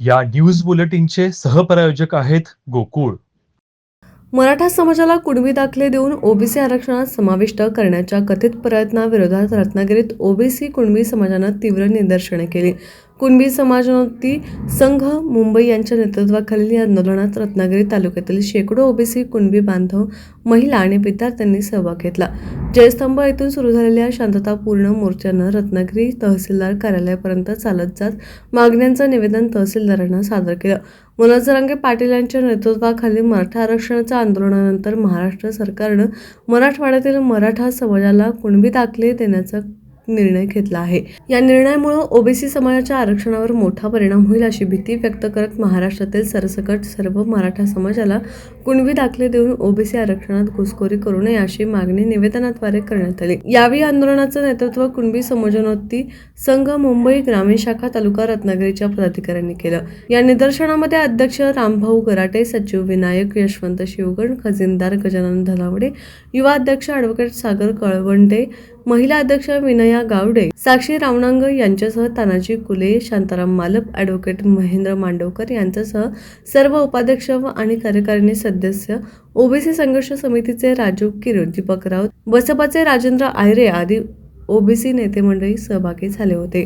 या न्यूज बुलेटिनचे सहप्रायोजक आहेत गोकुळ. मराठा समाजाला कुणबी दाखले देऊन ओबीसी आरक्षणात समाविष्ट करण्याच्या कथित प्रयत्नाविरोधात रत्नागिरीत ओबीसी कुणबी समाजानं तीव्र निदर्शने केली. कुणबी समाजोन्नती संघ मुंबई यांच्या नेतृत्वाखालील या आंदोलनात रत्नागिरी तालुक्यातील शेकडो ओबीसी कुणबी बांधव महिला आणि विद्यार्थ्यांनी सहभाग घेतला. जयस्तंभ येथून सुरू झालेल्या शांततापूर्ण मोर्चानं रत्नागिरी तहसीलदार कार्यालयापर्यंत चालत जात मागण्यांचं निवेदन तहसीलदारांना सादर केलं. मनोज जरांगे पाटील यांच्या नेतृत्वाखाली मराठा आरक्षणाच्या आंदोलनानंतर महाराष्ट्र सरकारनं मराठवाड्यातील मराठा समाजाला कुणबी दाखले देण्याचं निर्णय घेतला आहे. या निर्णयामुळे ओबीसी समाजाच्या आरक्षणावर मोठा परिणाम होईल अशी भीती व्यक्त करत महाराष्ट्रातील सरसकट सर्व मराठा समाजाला कुणवी दाखले देऊन ओबीसी आरक्षणात घुसखोरी करू नये अशी मागणी निवेदनाद्वारे करण्यात आली. यावेळी आंदोलनाचं नेतृत्व कुणबी समाजोन्नती संघ मुंबई ग्रामीण शाखा तालुका रत्नागिरीच्या पदाधिकाऱ्यांनी केलं. या निदर्शनामध्ये अध्यक्ष रामभाऊ गराटे सचिव विनायक यशवंत शिवगण खजिनदार गजानन धनावडे युवा अध्यक्ष अॅडव्होकेट सागर कळवंडे महिला अध्यक्ष विनया गावडे साक्षी रावणांग यांच्यासह तानाजी कुले शांताराम मालप ॲडव्होकेट महेंद्र मांडवकर यांच्यासह सर्व उपाध्यक्ष व आणि कार्यकारिणी सदस्य ओबीसी संघर्ष समितीचे राजू किरण दीपक राऊत बसपाचे राजेंद्र आयरे आदी ओबीसी नेते मंडळी सहभागी झाले होते.